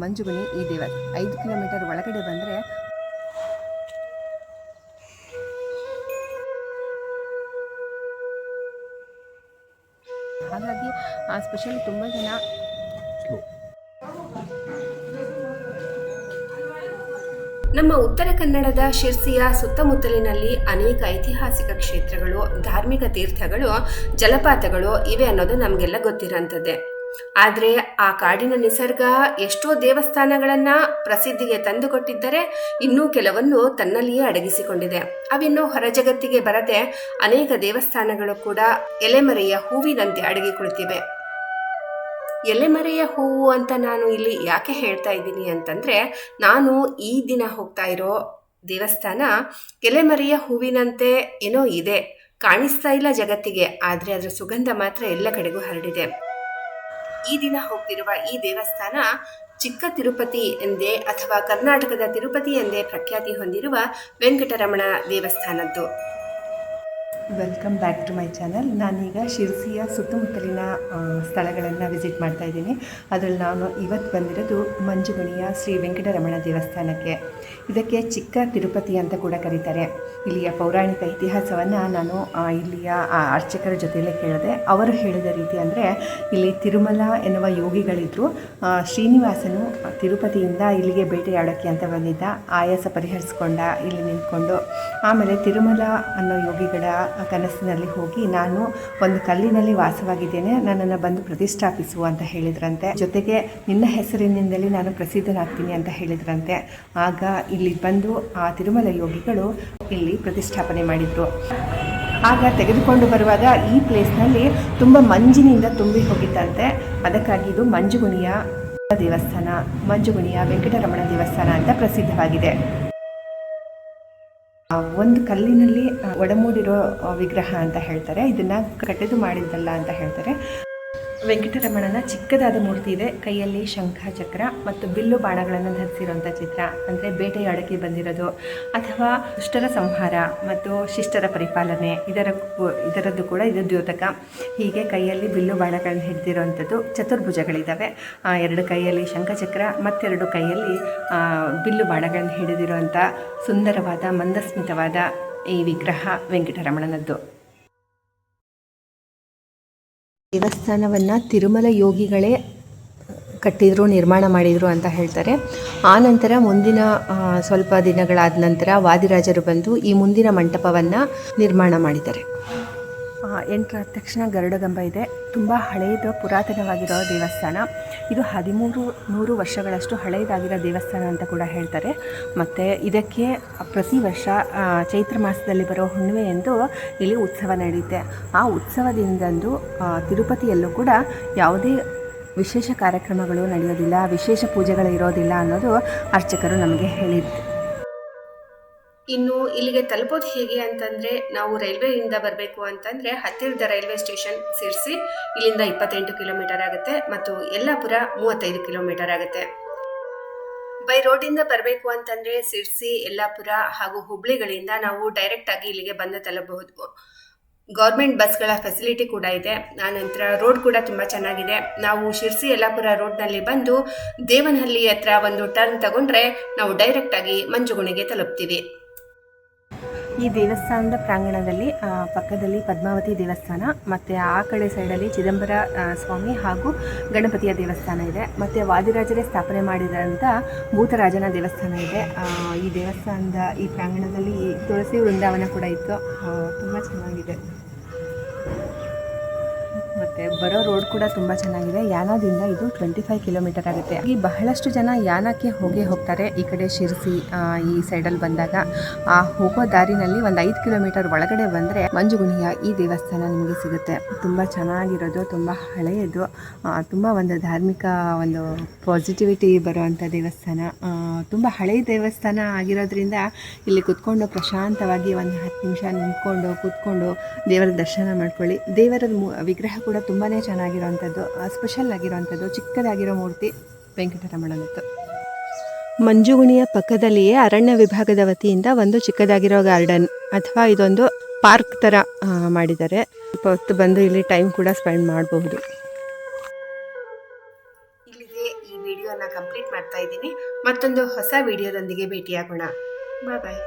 ಮಂಜುಗುಣಿ ಈ ದೇವ. ಐದು ಕಿಲೋಮೀಟರ್ ಒಳಗಡೆ ಬಂದರೆ ಹಾಗಾಗಿ ಆ ಸ್ಪೆಷಲ್ ತುಂಬ ಜನ ನಮ್ಮ ಉತ್ತರ ಕನ್ನಡದ ಶಿರ್ಸಿಯ ಸುತ್ತಮುತ್ತಲಿನಲ್ಲಿ ಅನೇಕ ಐತಿಹಾಸಿಕ ಕ್ಷೇತ್ರಗಳು ಧಾರ್ಮಿಕ ತೀರ್ಥಗಳು ಜಲಪಾತಗಳು ಇವೆ ಅನ್ನೋದು ನಮಗೆಲ್ಲ ಗೊತ್ತಿರೋಂಥದ್ದೇ. ಆದರೆ ಆ ಕಾಡಿನ ನಿಸರ್ಗ ಎಷ್ಟೋ ದೇವಸ್ಥಾನಗಳನ್ನ ಪ್ರಸಿದ್ಧಿಗೆ ತಂದುಕೊಟ್ಟಿದ್ದರೆ ಇನ್ನೂ ಕೆಲವನ್ನು ತನ್ನಲ್ಲಿಯೇ ಅಡಗಿಸಿಕೊಂಡಿದೆ. ಅವಿನ್ನೂ ಹೊರಜಗತ್ತಿಗೆ ಬರದೆ ಅನೇಕ ದೇವಸ್ಥಾನಗಳು ಕೂಡ ಎಲೆಮರೆಯ ಹೂವಿನಂತೆ ಅಡಗಿ ಕುಳಿತಿವೆ ಎಲೆಮರೆಯ ಹೂವು ಅಂತ ನಾನು ಇಲ್ಲಿ ಯಾಕೆ ಹೇಳ್ತಾ ಇದ್ದೀನಿ ಅಂತಂದರೆ, ನಾನು ಈ ದಿನ ಹೋಗ್ತಾ ಇರೋ ದೇವಸ್ಥಾನ ಎಲೆಮರೆಯ ಹೂವಿನಂತೆ ಏನೋ ಇದೆ. ಕಾಣಿಸ್ತಾ ಇಲ್ಲ ಜಗತ್ತಿಗೆ, ಆದರೆ ಅದರ ಸುಗಂಧ ಮಾತ್ರ ಎಲ್ಲ ಕಡೆಗೂ ಹರಡಿದೆ. ಈ ದಿನ ಹೋಗ್ತಿರುವ ಈ ದೇವಸ್ಥಾನ ಚಿಕ್ಕ ತಿರುಪತಿ ಎಂದೇ ಅಥವಾ ಕರ್ನಾಟಕದ ತಿರುಪತಿ ಎಂದೇ ಪ್ರಖ್ಯಾತಿ ಹೊಂದಿರುವ Venkataramana ದೇವಸ್ಥಾನದ್ದು. Welcome back to my channel ನಾನೀಗ ಶಿರ್ಸಿಯ ಸುತ್ತಮುತ್ತಲಿನ ಸ್ಥಳಗಳನ್ನು ವಿಸಿಟ್ ಮಾಡ್ತಾ ಇದ್ದೀನಿ. ಅದರಲ್ಲಿ ನಾನು ಇವತ್ತು ಬಂದಿರೋದು ಮಂಜುಗುಣಿಯ ಶ್ರೀ ವೆಂಕಟರಮಣ ದೇವಸ್ಥಾನಕ್ಕೆ. ಇದಕ್ಕೆ ಚಿಕ್ಕ ತಿರುಪತಿ ಅಂತ ಕೂಡ ಕರೀತಾರೆ. ಇಲ್ಲಿಯ ಪೌರಾಣಿಕ ಇತಿಹಾಸವನ್ನು ನಾನು ಇಲ್ಲಿಯ ಅರ್ಚಕರ ಜೊತೆಯಲ್ಲೇ ಕೇಳಿದೆ. ಅವರು ಹೇಳಿದ ರೀತಿ ಅಂದರೆ, ಇಲ್ಲಿ ತಿರುಮಲ ಎನ್ನುವ ಯೋಗಿಗಳಿದ್ದರು ಶ್ರೀನಿವಾಸನು ತಿರುಪತಿಯಿಂದ ಇಲ್ಲಿಗೆ ಬೇಟೆಯಾಡೋಕ್ಕೆ ಅಂತ ಬಂದಿದ್ದ. ಆಯಾಸ ಪರಿಹರಿಸ್ಕೊಂಡ, ಇಲ್ಲಿ ನಿಂತ್ಕೊಂಡು. ಆಮೇಲೆ ತಿರುಮಲ ಅನ್ನೋ ಯೋಗಿಗಳ ಕನಸಿನಲ್ಲಿ ಹೋಗಿ ನಾನು ಒಂದು ಕಲ್ಲಿನಲ್ಲಿ ವಾಸವಾಗಿದ್ದೇನೆ. ನನ್ನನ್ನು ಬಂದು ಪ್ರತಿಷ್ಠಾಪಿಸು ಅಂತ ಹೇಳಿದ್ರಂತೆ. ಜೊತೆಗೆ ನಿನ್ನ ಹೆಸರಿನಿಂದಲೇ ನಾನು ಪ್ರಸಿದ್ಧನಾಗ್ತೀನಿ ಅಂತ ಹೇಳಿದ್ರಂತೆ. ಆಗ ಇಲ್ಲಿ ಬಂದು ಆ ತಿರುಮಲ ಯೋಗಿಗಳು ಇಲ್ಲಿ ಪ್ರತಿಷ್ಠಾಪನೆ ಮಾಡಿದರು. ಆಗ ತೆಗೆದುಕೊಂಡು ಬರುವಾಗ ಈ ಪ್ಲೇಸ್ನಲ್ಲಿ ತುಂಬ ಮಂಜಿನಿಂದ ತುಂಬಿ ಹೋಗಿದ್ದಂತೆ. ಅದಕ್ಕಾಗಿ ಇದು ಮಂಜುಗುಣಿಯ ದೇವಸ್ಥಾನ ಮಂಜುಗುಣಿಯ ವೆಂಕಟರಮಣ ದೇವಸ್ಥಾನ ಅಂತ ಪ್ರಸಿದ್ಧವಾಗಿದೆ. ಆ, ಒಂದು ಕಲ್ಲಿನಲ್ಲಿ ಒಡಮೂಡಿರೋ ವಿಗ್ರಹ ಅಂತ ಹೇಳ್ತಾರೆ. ಇದನ್ನ ಕಟ್ಟೆದು ಮಾಡಿದ್ದಲ್ಲ ಅಂತ ಹೇಳ್ತಾರೆ. ವೆಂಕಟರಮಣನ ಚಿಕ್ಕದಾದ ಮೂರ್ತಿ ಇದೆ. ಕೈಯಲ್ಲಿ ಶಂಖ ಚಕ್ರ ಮತ್ತು ಬಿಲ್ಲು ಬಾಣಗಳನ್ನು ಧರಿಸಿರುವಂಥ ಚಿತ್ರ. ಅಂದರೆ ಬೇಟೆಯಾಡಕ್ಕೆ ಬಂದಿರೋದು. ಅಥವಾ ದುಷ್ಟರ ಸಂಹಾರ ಮತ್ತು ಶಿಷ್ಟರ ಪರಿಪಾಲನೆ ಇದರ ಇದರದ್ದು ಕೂಡ ಇದು ದ್ಯೋತಕ. ಹೀಗೆ ಕೈಯಲ್ಲಿ ಬಿಲ್ಲು ಬಾಣಗಳನ್ನು ಹಿಡಿದಿರುವಂಥದ್ದು ಚತುರ್ಭುಜಗಳಿದ್ದಾವೆ ಎರಡು ಕೈಯಲ್ಲಿ ಶಂಖಚಕ್ರ ಮತ್ತೆರಡು ಕೈಯಲ್ಲಿ ಬಿಲ್ಲು ಬಾಣಗಳನ್ನು ಹಿಡಿದಿರುವಂಥ ಸುಂದರವಾದ, ಮಂದಸ್ಮಿತವಾದ ಈ ವಿಗ್ರಹ ವೆಂಕಟರಮಣನದ್ದು. ದೇವಸ್ಥಾನವನ್ನು ತಿರುಮಲ ಯೋಗಿಗಳೇ ಕಟ್ಟಿದ್ರು, ನಿರ್ಮಾಣ ಮಾಡಿದರು ಅಂತ ಹೇಳ್ತಾರೆ. ಆ ನಂತರ ಮುಂದಿನ ಸ್ವಲ್ಪ ದಿನಗಳಾದ ನಂತರ ವಾದಿರಾಜರು ಬಂದು ಈ ಮುಂದಿನ ಮಂಟಪವನ್ನು ನಿರ್ಮಾಣ ಮಾಡಿದ್ದಾರೆ. ಎಂಟ್ರಾದ ತಕ್ಷಣ ಗರುಡಗಂಬ ಇದೆ. ತುಂಬ ಹಳೆಯದು ಪುರಾತನವಾಗಿರೋ ದೇವಸ್ಥಾನ. ಇದು ಹದಿಮೂರು, ನೂರು ವರ್ಷಗಳಷ್ಟು ಹಳೆಯದಾಗಿರೋ ದೇವಸ್ಥಾನ ಅಂತ ಕೂಡ ಹೇಳ್ತಾರೆ. ಮತ್ತು ಇದಕ್ಕೆ ಪ್ರತಿ ವರ್ಷ ಚೈತ್ರ ಮಾಸದಲ್ಲಿ ಬರೋ ಹುಣ್ಣಿಮೆ ಎಂದು ಇಲ್ಲಿ ಉತ್ಸವ ನಡೆಯುತ್ತೆ. ಆ ಉತ್ಸವದಿಂದಂದು ತಿರುಪತಿಯಲ್ಲೂ ಕೂಡ ಯಾವುದೇ ವಿಶೇಷ ಕಾರ್ಯಕ್ರಮಗಳು ನಡೆಯೋದಿಲ್ಲ, ವಿಶೇಷ ಪೂಜೆಗಳು ಇರೋದಿಲ್ಲ ಅನ್ನೋದು ಅರ್ಚಕರು ನಮಗೆ ಹೇಳಿದ್ರು ಇನ್ನು ಇಲ್ಲಿಗೆ ತಲುಪೋದು ಹೇಗೆ ಅಂತಂದ್ರೆ ನಾವು ರೈಲ್ವೆಯಿಂದ ಬರಬೇಕು ಅಂತಂದ್ರೆ ಹತ್ತಿರದ ರೈಲ್ವೆ ಸ್ಟೇಷನ್ ಸೇರಿಸಿ ಇಲ್ಲಿಂದ ಇಪ್ಪತ್ತೆಂಟು ಕಿಲೋಮೀಟರ್ ಆಗುತ್ತೆ ಮತ್ತು ಯಲ್ಲಾಪುರ ಮೂವತ್ತೈದು ಕಿಲೋಮೀಟರ್ ಆಗುತ್ತೆ. ಬೈ ರೋಡಿಂದ ಬರಬೇಕು ಅಂತಂದ್ರೆ ಸಿರ್ಸಿ ಯಲ್ಲಾಪುರ ಹಾಗೂ ಹುಬ್ಳಿಗಳಿಂದ ನಾವು ಡೈರೆಕ್ಟ್ ಆಗಿ ಇಲ್ಲಿಗೆ ಬಂದು ತಲುಪಬಹುದು. ಗೌರ್ಮೆಂಟ್ ಬಸ್ಗಳ ಫೆಸಿಲಿಟಿ ಕೂಡ ಇದೆ. ಆನಂತರ ರೋಡ್ ಕೂಡ ತುಂಬ ಚೆನ್ನಾಗಿದೆ. ನಾವು ಶಿರ್ಸಿ ಯಲ್ಲಾಪುರ ರೋಡ್ನಲ್ಲಿ ಬಂದು ದೇವನಹಳ್ಳಿ ಹತ್ರ ಒಂದು ಟರ್ನ್ ತಗೊಂಡ್ರೆ ನಾವು ಡೈರೆಕ್ಟ್ ಆಗಿ ಮಂಜುಗುಣಿಗೆ ತಲುಪ್ತೀವಿ. ಈ ದೇವಸ್ಥಾನದ ಪ್ರಾಂಗಣದಲ್ಲಿ ಪಕ್ಕದಲ್ಲಿ ಪದ್ಮಾವತಿ ದೇವಸ್ಥಾನ, ಮತ್ತು ಆ ಕಡೆ ಸೈಡಲ್ಲಿ ಚಿದಂಬರ ಸ್ವಾಮಿ ಹಾಗೂ ಗಣಪತಿಯ ದೇವಸ್ಥಾನ ಇದೆ. ಮತ್ತು ವಾದಿರಾಜರೇ ಸ್ಥಾಪನೆ ಮಾಡಿದಂಥ ಭೂತರಾಜನ ದೇವಸ್ಥಾನ ಇದೆ. ಈ ದೇವಸ್ಥಾನದ ಈ ಪ್ರಾಂಗಣದಲ್ಲಿ ತುಳಸಿ ವೃಂದಾವನ ಕೂಡ ಇತ್ತು. ತುಂಬ ಚೆನ್ನಾಗಿದೆ. ಮತ್ತು ಬರೋ ರೋಡ್ ಕೂಡ ತುಂಬಾ ಚೆನ್ನಾಗಿದೆ. ಯಾನದಿಂದ ಇದು ಟ್ವೆಂಟಿ ಫೈವ್ ಕಿಲೋಮೀಟರ್ ಆಗುತ್ತೆ. ಈ ಬಹಳಷ್ಟು ಜನ ಯಾನಕ್ಕೆ ಹೋಗೇ ಹೋಗ್ತಾರೆ. ಈ ಕಡೆ ಶಿರ್ಸಿ ಈ ಸೈಡಲ್ಲಿ ಬಂದಾಗ. ಆ, ಹೋಗೋ ದಾರಿನಲ್ಲಿ ಒಂದು ಐದು ಕಿಲೋಮೀಟರ್ ಒಳಗಡೆ ಬಂದರೆ ಮಂಜುಗುಣಿಯ ಈ ದೇವಸ್ಥಾನ ನಿಮಗೆ ಸಿಗುತ್ತೆ. ತುಂಬ ಚೆನ್ನಾಗಿರೋದು, ತುಂಬ ಹಳೆಯದು ತುಂಬ ಒಂದು ಧಾರ್ಮಿಕ ಒಂದು ಪಾಸಿಟಿವಿಟಿ ಬರುವಂಥ ದೇವಸ್ಥಾನ. ತುಂಬ ಹಳೆಯ ದೇವಸ್ಥಾನ ಆಗಿರೋದ್ರಿಂದ ಇಲ್ಲಿ ಕುತ್ಕೊಂಡು ಪ್ರಶಾಂತವಾಗಿ ಒಂದು ಹತ್ತು ನಿಮಿಷ ನಿಂತ್ಕೊಂಡು, ಕೂತ್ಕೊಂಡು ದೇವರ ದರ್ಶನ ಮಾಡ್ಕೊಳ್ಳಿ. ದೇವರ ವಿಗ್ರಹ ಕೂಡ ತುಂಬಾ ಚೆನ್ನಾಗಿರೋವಂಥದ್ದು ಸ್ಪೆಷಲ್ ಆಗಿರೋವಂಥದ್ದು, ಚಿಕ್ಕದಾಗಿರೋ ಮೂರ್ತಿ ವೆಂಕಟರಮಣನದ್ದು. ಮಂಜುಗುಣಿಯ ಪಕ್ಕದಲ್ಲಿಯೇ ಅರಣ್ಯ ವಿಭಾಗದ ವತಿಯಿಂದ ಒಂದು ಚಿಕ್ಕದಾಗಿರೋ ಗಾರ್ಡನ್ ಅಥವಾ ಇದೊಂದು ಪಾರ್ಕ್ ಥರ ಮಾಡಿದ್ದಾರೆ. ಸ್ವಲ್ಪ ಹೊತ್ತು ಬಂದು ಇಲ್ಲಿ ಟೈಮ್ ಕೂಡ ಸ್ಪೆಂಡ್ ಮಾಡಬಹುದು. ಇಲ್ಲಿಗೆ ಈ ವಿಡಿಯೋನ ಕಂಪ್ಲೀಟ್ ಮಾಡ್ತಾ ಇದ್ದೀನಿ. ಮತ್ತೊಂದು ಹೊಸ ವಿಡಿಯೋದೊಂದಿಗೆ ಭೇಟಿಯಾಗೋಣ. ಬಾಯ್ ಬಾಯ್.